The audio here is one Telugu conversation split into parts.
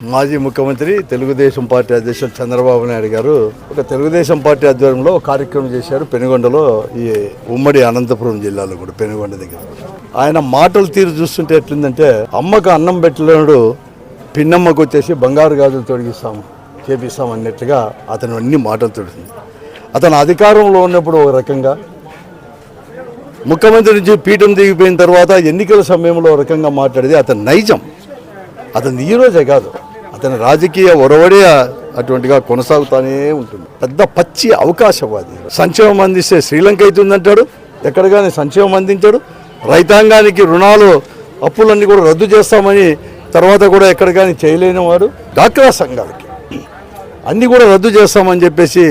మాజీ ముఖ్యమంత్రి తెలుగుదేశం పార్టీ అధ్యక్షులు చంద్రబాబు నాయుడు గారు ఒక తెలుగుదేశం పార్టీ ఆధ్వర్యంలో కార్యక్రమం చేశారు. పెనుగొండలో ఈ ఉమ్మడి అనంతపురం జిల్లాలో కూడా పెనుగొండ దగ్గర. ఆయన మాటల తీరు చూస్తుంటే ఎట్లుందంటే అమ్మకు అన్నం పెట్టలేడు పిన్నమ్మకు వచ్చేసి బంగారు గాజులు తొడిగిస్తాము చేపిస్తాం అన్నట్టుగా అతను అన్ని మాటలు తొడుతుంది అతను అధికారంలో ఉన్నప్పుడు ఒక రకంగా ముఖ్యమంత్రి నుంచి పీఠం దిగిపోయిన తర్వాత ఎన్నికల సమయంలో రకంగా మాట్లాడేది అతను నైజం. అతను ఈరోజే కాదు. అతని రాజకీయ ఒరవడే అటువంటిగా కొనసాగుతానే ఉంటుంది. పెద్ద పచ్చి అవకాశవాది సంక్షేమం అందిస్తే శ్రీలంక అవుతుందంటాడు? ఎక్కడ కానీ సంక్షేమం అందించాడు? రైతాంగానికి రుణాలు అప్పులన్నీ కూడా రద్దు చేస్తామని తర్వాత కూడా ఎక్కడ కానీ చేయలేని వాడు డాక్రా సంఘాలకి. అన్నీ కూడా రద్దు చేస్తామని చెప్పేసి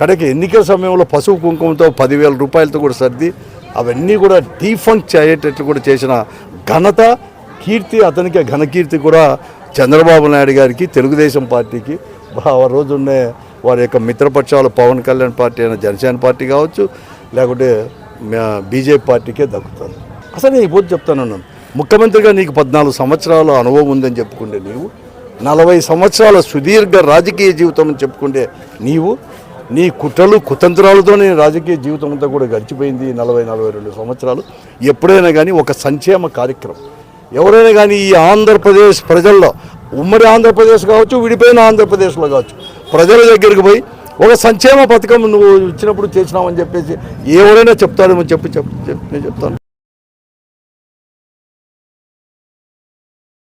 కడకి ఎన్నికల సమయంలో పసుపు కుంకుమతో పదివేల రూపాయలతో కూడా సర్ది అవన్నీ కూడా డీఫంక్ అయ్యేటట్లు కూడా చేసిన ఘనత కీర్తి అతనికి ఘనకీర్తి కూడా చంద్రబాబు నాయుడు గారికి తెలుగుదేశం పార్టీకి. ఆ రోజున్నే వారి యొక్క మిత్రపక్షాలు పవన్ కళ్యాణ్ పార్టీ అయిన జనసేన పార్టీ కావచ్చు లేకుంటే బీజేపీ పార్టీకే దక్కుతుంది అసలు నేను ఇప్పుడు చెప్తాను ముఖ్యమంత్రిగా నీకు పద్నాలుగు సంవత్సరాల అనుభవం ఉందని చెప్పుకుంటే నీవు నలభై సంవత్సరాల సుదీర్ఘ రాజకీయ జీవితం అని చెప్పుకుంటే నీవు నీ కుట్రలు కుతంత్రాలతో నేను రాజకీయ జీవితం అంతా కూడా గడిచిపోయింది నలభై నలభై రెండు సంవత్సరాలు. ఎప్పుడైనా కానీ ఒక సంక్షేమ కార్యక్రమం. ఎవరైనా కానీ ఈ ఆంధ్రప్రదేశ్ ప్రజల్లో ఉమ్మడి ఆంధ్రప్రదేశ్ కావచ్చు విడిపోయిన ఆంధ్రప్రదేశ్లో కావచ్చు ప్రజల దగ్గరికి పోయి ఒక సంక్షేమ పథకం నువ్వు ఇచ్చినప్పుడు చేసినావని చెప్పేసి ఎవరైనా చెప్తాడేమో చెప్పి చెప్ చెప్పు నేను చెప్తాను.